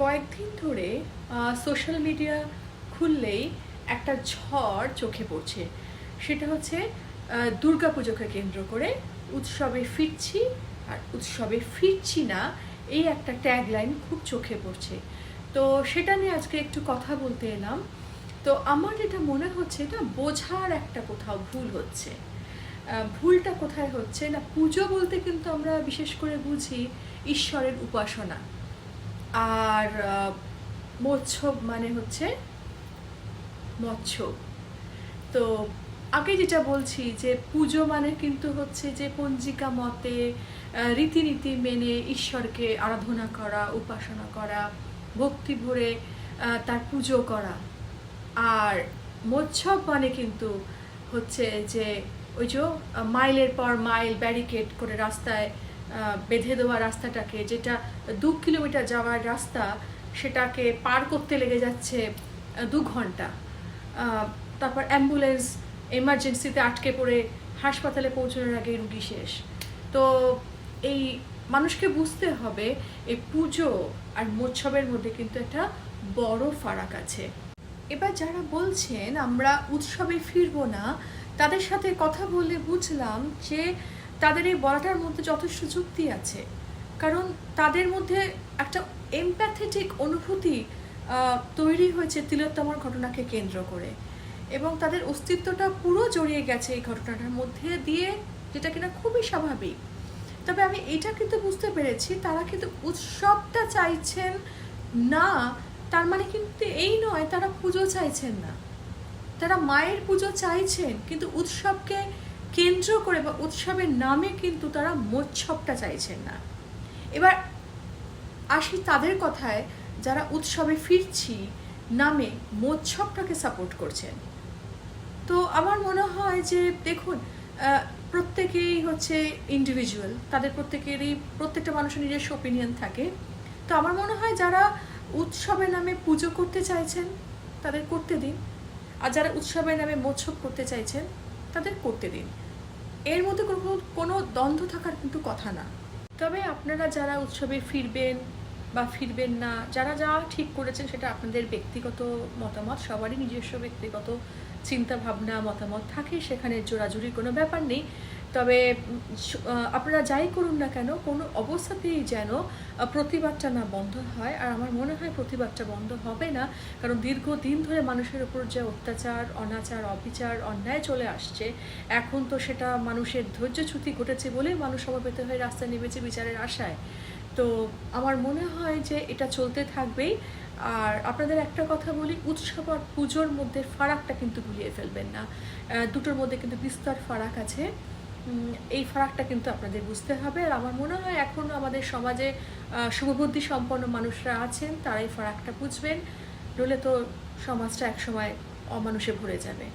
কয়েকদিন ধরে social media খুললেই একটা ঝড় চোখে পড়ছে। সেটা হচ্ছে দুর্গাপুজোকে কেন্দ্র করে উৎসবে ফিরছি আর উৎসবে ফিরছি না, এই একটা ট্যাগলাইন খুব চোখে পড়ছে। তো সেটা নিয়ে আজকে একটু কথা বলতে এলাম। তো আমার যেটা মনে হচ্ছে, এটা বোঝার একটা কোথাও ভুল হচ্ছে। ভুলটা কোথায় হচ্ছে না? পুজো বলতে কিন্তু আমরা বিশেষ করে বুঝি ঈশ্বরের উপাসনা। আর আহ, মৎস্য মানে হচ্ছে মৎস্য। তো আগে যেটা বলছি যে পুজো মানে কিন্তু হচ্ছে যে পঞ্জিকা মতে রীতিনীতি মেনে ঈশ্বরকে আরাধনা করা উপাসনা করা ভক্তি ভরে তার পুজো করা। আর মৎসব মানে কিন্তু হচ্ছে যে ওই যে মাইলের পর মাইল ব্যারিকেড করে রাস্তায় বেঁধে দেওয়া রাস্তাটাকে, যেটা দু কিলোমিটার যাওয়ার রাস্তা, সেটাকে পার করতে লেগে যাচ্ছে দু ঘণ্টা। তারপর অ্যাম্বুলেন্স এমার্জেন্সিতে আটকে পড়ে হাসপাতালে পৌঁছানোর আগে রুগী শেষ। তো এই মানুষকে বুঝতে হবে, এই পুজো আর মোৎসবের মধ্যে কিন্তু একটা বড় ফারাক আছে। এবার যারা বলছেন, আমরা উৎসবে ফিরবো না, তাদের সাথে কথা বলে বুঝলাম যে তাদের এই বলাটার মধ্যে যথেষ্ট যুক্তি আছে। কারণ তাদের মধ্যে একটা এমপ্যাথেটিক অনুভূতি তৈরি হয়েছে তিলোত্তমার ঘটনাকে কেন্দ্র করে। এবং তাদের অস্তিত্বটা পুরো জড়িয়ে গেছে এই ঘটনাটার মধ্যে দিয়ে, যেটা কিনা খুবই স্বাভাবিক। তবে আমি এটা কিন্তু বুঝতে পেরেছি, তারা কিন্তু উৎসবটা চাইছেন না, তার মানে কিন্তু এই নয়, তারা পুজো চাইছেন না। তারা মায়ের পুজো চাইছেন, কিন্তু উৎসবকে কেন্দ্র করে বা উৎসবের নামে কিন্তু তারা মোৎসবটা চাইছেন না। এবার আসি তাদের কথায়, যারা উৎসবে ফিরছি, নামে মোৎসবটাকে সাপোর্ট করছেন। তো আমার মনে হয় যে, দেখুন প্রত্যেকেই হচ্ছে ইন্ডিভিজুয়াল তাদের প্রত্যেকেরই, প্রত্যেকটা মানুষের নিজস্ব ওপিনিয়ন থাকে। তো আমার মনে হয় যারা উৎসবের নামে পুজো করতে চাইছেন, তাদের করতে দিন। আর যারা উৎসবের নামে মোৎসব করতে চাইছেন তাদের করতে দিন। এর মধ্যে কোনো কোনো দ্বন্দ্ব থাকার কিন্তু কথা না। তবে আপনারা যারা উৎসবে ফিরবেন বা ফিরবেন না, যারা যা ঠিক করেছেন সেটা আপনাদের ব্যক্তিগত মতামত, সবারই নিজস্ব ব্যক্তিগত চিন্তা ভাবনা মতামত থাকে, সেখানে জোরাজুরির কোনো ব্যাপার নেই। তবে আপনারা যাই করুন না কেন, কোনো অবস্থাতেই যেন প্রতিবাদটা না বন্ধ হয়। আর আমার মনে হয় প্রতিবাদটা বন্ধ হবে না, কারণ দীর্ঘদিন ধরে মানুষের উপর যে অত্যাচার, অনাচার, অবিচার, অন্যায় চলে আসছে, এখন তো সেটা মানুষের ধৈর্যচ্যুতি ঘটেছে বলেই মানুষ সমবেত হয়ে রাস্তায় নেমেছে বিচারের আশায়। তো আমার মনে হয় যে এটা চলতে থাকবেই। আর আপনাদের একটা কথা বলি, উৎসব আর পুজোর মধ্যে ফারাকটা কিন্তু ভুলিয়ে ফেলবেন না। দুটোর মধ্যে কিন্তু বিস্তর ফারাক আছে। এই ফারাকটা কিন্তু আপনাদের বুঝতে হবে। আর আমার মনে হয় এখনও আমাদের সমাজে শুভবুদ্ধি সম্পন্ন মানুষরা আছেন, তারাই ফারাকটা বুঝবেন। নইলে তো সমাজটা একসময় অমানুষে ভরে যাবে।